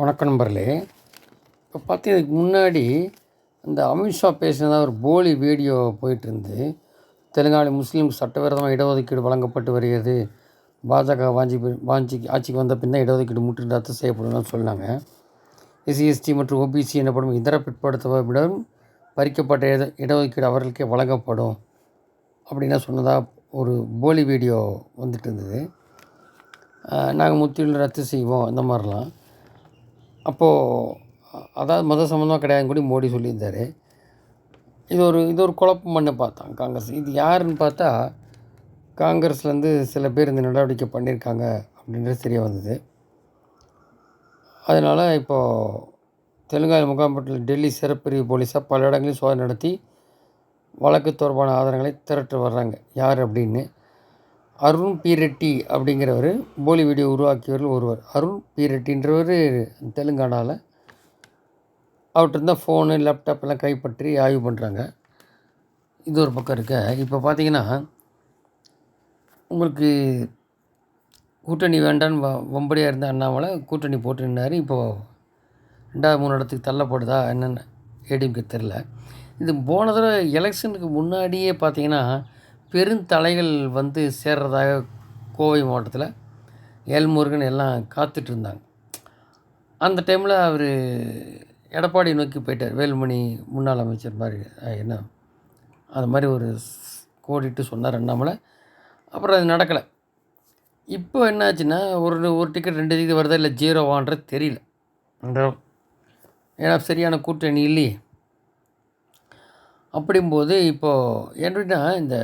வணக்கம் நண்பர்களே. இப்போ பார்த்தீங்கன்னா முன்னாடி இந்த அமித்ஷா பேசினதாக ஒரு போலி வீடியோ போயிட்டுருந்து தெலுங்கானா முஸ்லீம் சட்டவிரோதமாக இடஒதுக்கீடு வழங்கப்பட்டு வருகிறது. பாஜக வாஞ்சி வாஞ்சி ஆட்சிக்கு வந்த பின்ன இடஒதுக்கீடு முற்றிலும் ரத்து செய்யப்படும்னு சொன்னாங்க. எஸ்சி எஸ்டி மற்றும் ஓபிசி எனப்படும் இதர பிற்படுத்தவிடம் பறிக்கப்பட்ட இட இடஒதுக்கீடு அவர்களுக்கே வழங்கப்படும் அப்படின்னா சொன்னதாக ஒரு போலி வீடியோ வந்துட்டு இருந்தது நாங்கள் முற்றிலும் ரத்து செய்வோம் இந்த மாதிரிலாம். அப்போது அதாவது மத சம்மந்தமாக கிடையாதுன்னு கூட மோடி சொல்லியிருந்தார். இது ஒரு இது ஒரு குழப்பம் பண்ண பார்த்தான் காங்கிரஸ். இது யாருன்னு பார்த்தா காங்கிரஸ்லேருந்து சில பேர் இந்த நடவடிக்கை பண்ணியிருக்காங்க அப்படின்றது தெரிய வந்தது. அதனால் இப்போது தெலுங்கானா முகாம்பட்டில் டெல்லி சிறப்பிரிவு போலீஸாக பல இடங்களையும் சோதனை நடத்தி வழக்கு தொடர்பான ஆதாரங்களை திரட்டு வர்றாங்க. யார் அப்படின்னு அருண் பி ரெட்டி அப்படிங்கிறவர் போலி வீடியோ உருவாக்கியவர்கள் ஒருவர். அருண் பி ரெட்டின்றவர் தெலுங்கானாவில் அவர்கிட்ட இருந்தால் ஃபோனு லேப்டாப் எல்லாம் கைப்பற்றி ஆய்வு பண்ணுறாங்க இது ஒரு பக்கம் இருக்க. இப்போ பார்த்தீங்கன்னா உங்களுக்கு கூட்டணி வேண்டான்னு வ வம்படியாக இருந்த அண்ணாமலை கூட்டணி போட்டு நின்னார் இப்போது ரெண்டாவது மூணு இடத்துக்கு தள்ளப்படுதா என்னென்னு ஏடிஎம்கே தெரில இது போன தடவை எலெக்ஷனுக்கு முன்னாடியே பார்த்தீங்கன்னா பெருந்தலைகள் வந்து சேர்றதாக கோவை மாவட்டத்தில் எல்முருகன் எல்லாம் காத்துட்டு இருந்தாங்க. அந்த டைமில் அவர் எடப்பாடி நோக்கி போயிட்டார். வேலுமணி முன்னாள் அமைச்சர் மாதிரி என்ன அது மாதிரி ஒரு கோடிட்டு சொன்னார் அண்ணாமலை. அப்புறம் அது நடக்கலை. இப்போ என்னாச்சுன்னா ஒரு ஒரு டிக்கெட் ரெண்டு டிக்கெட் வருதா இல்லை ஜீரோவான்றது தெரியல. ஏன்னா சரியான கூட்டணி இல்லையே. அப்படிங்கும்போது இப்போது என்னன்னா இந்த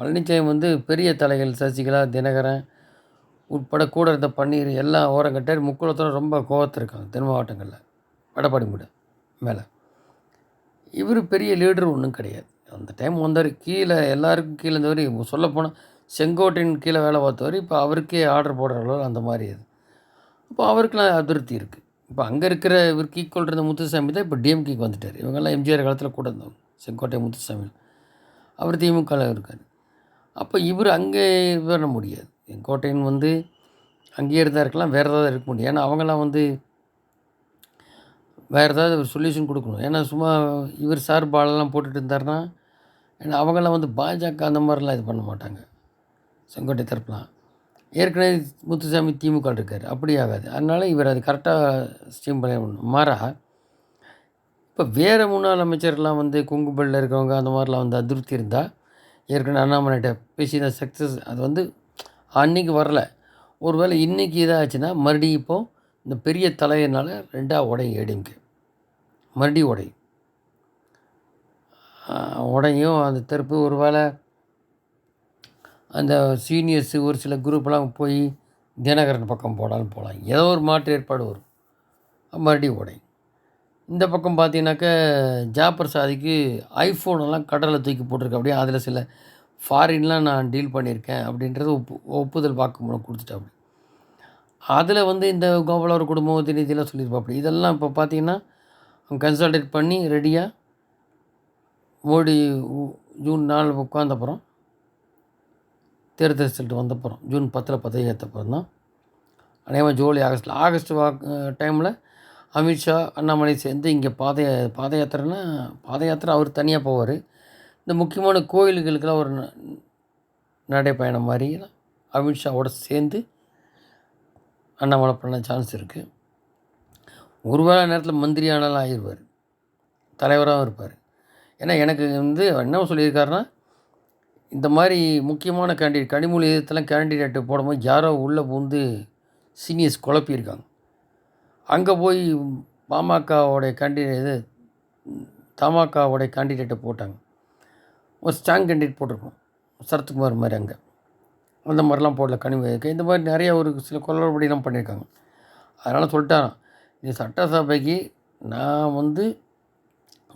பழனிச்சாமி வந்து பெரிய தலைகள் சசிகலா தினகரன் உட்பட கூட இருந்த பன்னீர் எல்லாம் ஓரங்கட்டார் முக்குளத்தோட ரொம்ப கோவத்தில் இருக்காங்க தென் மாவட்டங்களில். எடப்பாடி கூட மேலே. இவர் பெரிய லீடர் ஒன்றும் கிடையாது. அந்த டைம் வந்தவர் கீழே எல்லாருக்கும் கீழே இருந்தவர் சொல்லப்போனால் செங்கோட்டையின் கீழே வேலை பார்த்தவர் இப்போ அவருக்கே ஆர்டர் போடுற அளவு அந்த மாதிரி இது இப்போ அவருக்கெலாம் அதிருப்தி இருக்குது இப்போ அங்கே இருக்கிற இவருக்கு ஈக்குவல் இருந்த முத்துசாமி தான் இப்போ டிஎம்கேக்கு வந்துட்டார். இவங்கெல்லாம் எம்ஜிஆர் காலத்தில் கூட இருந்தவங்க. செங்கோட்டை முத்துசாமி. அவர் திமுகவில் இருக்கார். அப்போ இவர் அங்கே பண்ண முடியாது. செங்கோட்டையன் வந்து அங்கேயே இருந்தால் இருக்கலாம் வேறு ஏதாவது இருக்க முடியும். ஏன்னா அவங்கெல்லாம் வந்து வேறு ஏதாவது ஒரு சொல்யூஷன் கொடுக்கணும். ஏன்னா சும்மா இவர் சார்பாலெல்லாம் போட்டுட்டு இருந்தாருன்னா ஏன்னா அவங்கெல்லாம் வந்து பாஜக அந்த மாதிரிலாம் இது பண்ண மாட்டாங்க. செங்கோட்டை தரப்புலாம். ஏற்கனவே முத்துசாமி திமுக இருக்கார். அப்படி ஆகாது. அதனால இவர் அது கரெக்டாக ஸ்டீம் பண்ண மாறா இப்போ வேறு முன்னாள் அமைச்சர்லாம் வந்து குங்குபல்ல இருக்கிறவங்க அந்த மாதிரிலாம் வந்து அதிருப்தி இருந்தால் ஏற்கனவே அண்ணாமலைகிட்ட பேசின சக்ஸஸ் அது வந்து அன்னைக்கு வரல. ஒருவேளை இன்றைக்கி இதாச்சுன்னா மறுபடியும் இப்போது இந்த பெரிய தலையினால் ரெண்டாக உடையும் ஏடிஎம்கே மறுபடியும் உடையும். உடையும். அந்த தெருப்பு ஒரு வேளை அந்த சீனியர்ஸு ஒரு சில குரூப்லாம் போய் தினகரன் பக்கம் போடாலும் போகலாம். ஏதோ ஒரு மாற்று ஏற்பாடு வரும். மறுபடியும் உடையும். இந்த பக்கம் பார்த்தீங்கன்னாக்க ஜாப்பர் சாதிக்கு ஐஃபோனெல்லாம் கடலில் தூக்கி போட்டிருக்கு. அப்படியே அதில் சில ஃபாரின்லாம் நான் டீல் பண்ணியிருக்கேன் அப்படின்றது ஒப்பு ஒப்புதல் வாக்குமூலம் கொடுத்துட்டாப்படி அதில் வந்து இந்த கோபாலவர் குடும்பம் திணிதிலாம் சொல்லியிருப்பாப்படி இதெல்லாம் இப்போ பார்த்தீங்கன்னா கன்சல்டேட் பண்ணி ரெடியாக மோடி ஜூன் நாலு உட்காந்தப்புறம் தேர்தல் ரிசல்ட் வந்தப்புறம் ஜூன் பத்தில் பதவி ஏற்றப்புறம் தான் அநேகமாக ஜூலை ஆகஸ்ட்டில் ஆகஸ்ட் வா டைமில் அமித்ஷா அண்ணாமலை சேர்ந்து இங்கே பாத பாத யாத்திரைன்னா பாத யாத்திரை அவர் தனியாக போவார். இந்த முக்கியமான கோயில்களுக்கெல்லாம் ஒரு நடைப்பயணம் மாதிரி அமித்ஷாவோட சேர்ந்து அண்ணாமலை பண்ண சான்ஸ் இருக்குது ஒருவேளை நேரத்தில் மந்திரி ஆயிடுவார் தலைவராகவும் இருப்பார். ஏன்னா எனக்கு வந்து என்ன சொல்லியிருக்காருன்னா இந்த மாதிரி முக்கியமான கேண்டிடேட் கனிமொழி இதெல்லாம் கேண்டிடேட்டு போடும்போது யாரோ உள்ளே புகுந்து சீனியர்ஸ் குழப்பியிருக்காங்க. அங்கே போய் பாமகவோடைய கேண்டிடேட் இது தமாகாவோடைய கேண்டிடேட்டை போட்டாங்க. ஒரு ஸ்ட்ராங் கேண்டிடேட் போட்டிருக்கோம் சரத்குமார் மாதிரி அங்கே. அந்த மாதிரிலாம் போடல கனிமொழி இந்த மாதிரி நிறைய ஒரு சில குளறுபடிலாம் பண்ணியிருக்காங்க. அதனால் சொல்லிட்டாராம் நீ சட்டசபைக்கு நான் வந்து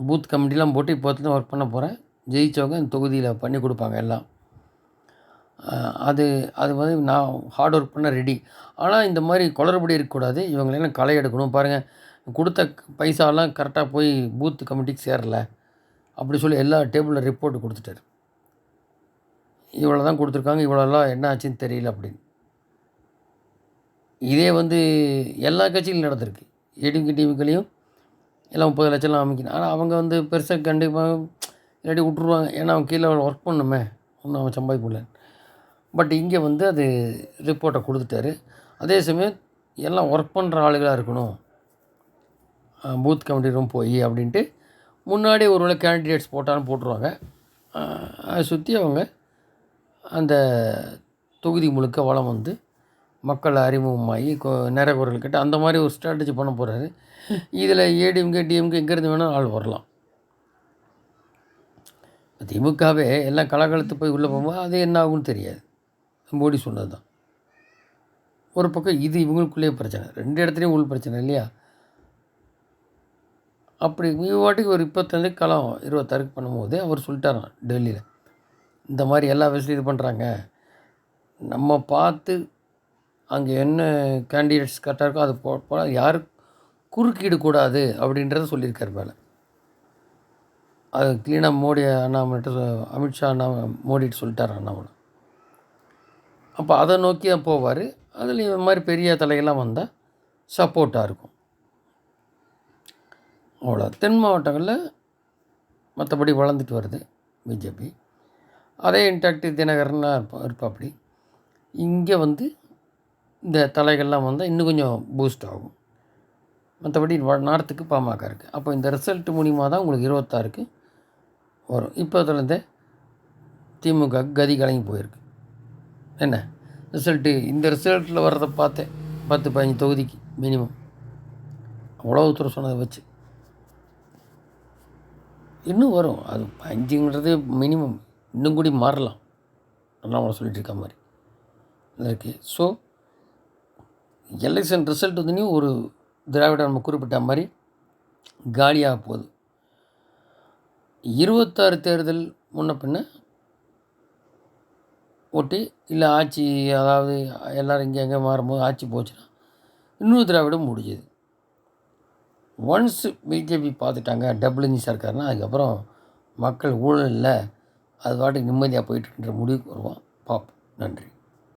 பூத் கமிட்டிலாம் போட்டு இப்போ ஒர்க் பண்ண போகிறேன் ஜெயித்தவங்க இந்த தொகுதியில் பண்ணி கொடுப்பாங்க எல்லாம். அது அது வந்து நான் ஹார்ட் ஒர்க் பண்ண ரெடி ஆனால் இந்த மாதிரி குளறுபடி இருக்கக்கூடாது. இவங்களெல்லாம் களை எடுக்கணும். பாருங்கள் கொடுத்த பைசாலாம் கரெக்டாக போய் பூத் கமிட்டிக்கு சேரல. அப்படி சொல்லி எல்லா டேபிளில் ரிப்போர்ட் கொடுத்துட்டாரு. இவ்வளோ தான் கொடுத்துருக்காங்க. இவ்வளோலாம் என்ன ஆச்சுன்னு தெரியல அப்படின்னு. இதே வந்து எல்லா கட்சியிலும் நடந்திருக்கு. ஏடிஎம்கே டிஎம்கேலையும் எல்லாம் முப்பது லட்சம்லாம் அமைக்கணும். ஆனால் அவங்க வந்து பெருசாக கண்டிப்பாக இல்லாட்டி விட்ருவாங்க ஏன்னா அவன் கீழே ஒர்க் பண்ணுமே ஒன்றும் அவன் சம்பாதிக்க முடியல. பட் இங்கே வந்து அது ரிப்போர்ட்டை கொடுத்துட்டாரு. அதே சமயம் எல்லாம் ஒர்க் பண்ணுற ஆளுகளாக இருக்கணும். பூத் கமிட்டி ரூம் போய் அப்படின்ட்டு முன்னாடி ஒரு வேளை கேண்டிடேட்ஸ் போட்டாலும் போட்டுருவாங்க. அதை சுற்றி அவங்க அந்த தொகுதி முழுக்க வளம் வந்து மக்கள் அறிமுகமாகி கொ நிறைய குரல் கேட்டு அந்த மாதிரி ஒரு ஸ்ட்ராட்டஜி பண்ண போகிறாரு இதில் ஏடிஎம்கே டிஎம்கே எங்கேருந்து வேணாலும் ஆள் வரலாம். திமுகவே எல்லாம் கலகலத்து போய் உள்ளே போகும்போது அது என்ன ஆகும்னு தெரியாது. மோடி சொன்னது தான். ஒரு பக்கம் இது இவங்களுக்குள்ளேயே பிரச்சனை ரெண்டு இடத்துலையும் உள் பிரச்சனை இல்லையா? அப்படி வாட்டிக்கு ஒரு இப்பத்தஞ்சு களம் இருபத்தாறுக்கு பண்ணும்போது அவர் சொல்லிட்டாராம் டெல்லியில்? இந்த மாதிரி எல்லா வசதியும் இது பண்ணுறாங்க நம்ம பார்த்து அங்கே என்ன கேண்டிடேட்ஸ் கரெக்டாக இருக்கோ அது போ போனால் யாரும் குறுக்கீடு கூடாது அப்படின்றத சொல்லியிருக்கார் மேலே. அது க்ளீனாக மோடி அண்ணா சொ- அமித்ஷா அண்ணா மோடிட்டு சொல்லிட்டார் அண்ணாமலை. அப்போ அதை நோக்கி தான் போவார். அதில் இது மாதிரி பெரிய தலையெல்லாம் வந்தால் சப்போர்ட்டாக இருக்கும். அவ்வளோ. தென் மாவட்டங்களில் மற்றபடி வளர்ந்துட்டு வருது பிஜேபி. அதே இன்டாக்ட் தினகரனாக இருப்பா இருப்பாப்படி இங்கே வந்து இந்த தலைகள்லாம் வந்தால் இன்னும் கொஞ்சம் பூஸ்ட் ஆகும். மற்றபடி நார்த்துக்கு பாமக இருக்குது அப்போ இந்த ரிசல்ட் மூலிமா தான் உங்களுக்கு இருபத்தாறுக்கு வரும். இப்போதுலேருந்தே திமுக கதி கலங்கி போயிருக்கு. என்ன? ரிசல்ட்டு இந்த ரிசல்ட்டில் வர்றதை பார்த்தேன் பத்து பதினஞ்சு தொகுதிக்கு மினிமம் அவ்வளோ தூரம் சொன்னதை வச்சு. இன்னும் வரும். அது அஞ்சுங்கிறது மினிமம் இன்னும் கூடி மாறலாம். அண்ணாமலை சொல்லிட்டு இருக்க மாதிரி. இருக்கு. ஸோ எலெக்ஷன் ரிசல்ட் வந்து ஒரு திராவிட நம்ம குறிப்பிட்ட மாதிரி காலியாக போகுது. இருபத்தாறு தேர்தல் முன்ன பின்ன போட்டு இல்லை ஆட்சி அதாவது எல்லோரும் இங்கே எங்கே மாறும்போது ஆட்சி போச்சுன்னா இன்னொரு திராவிடம் முடிஞ்சது. ஒன்ஸ் பிஜேபி பார்த்துட்டாங்க டபுள் இன்ஜின் சர்க்கார்னால் அதுக்கப்புறம் மக்கள் ஊழல் இல்லை அது பாட்டுக்கு நிம்மதியாக போயிட்டுன்ற முடிவுக்கு வருவோம். பார்ப்போம் நன்றி.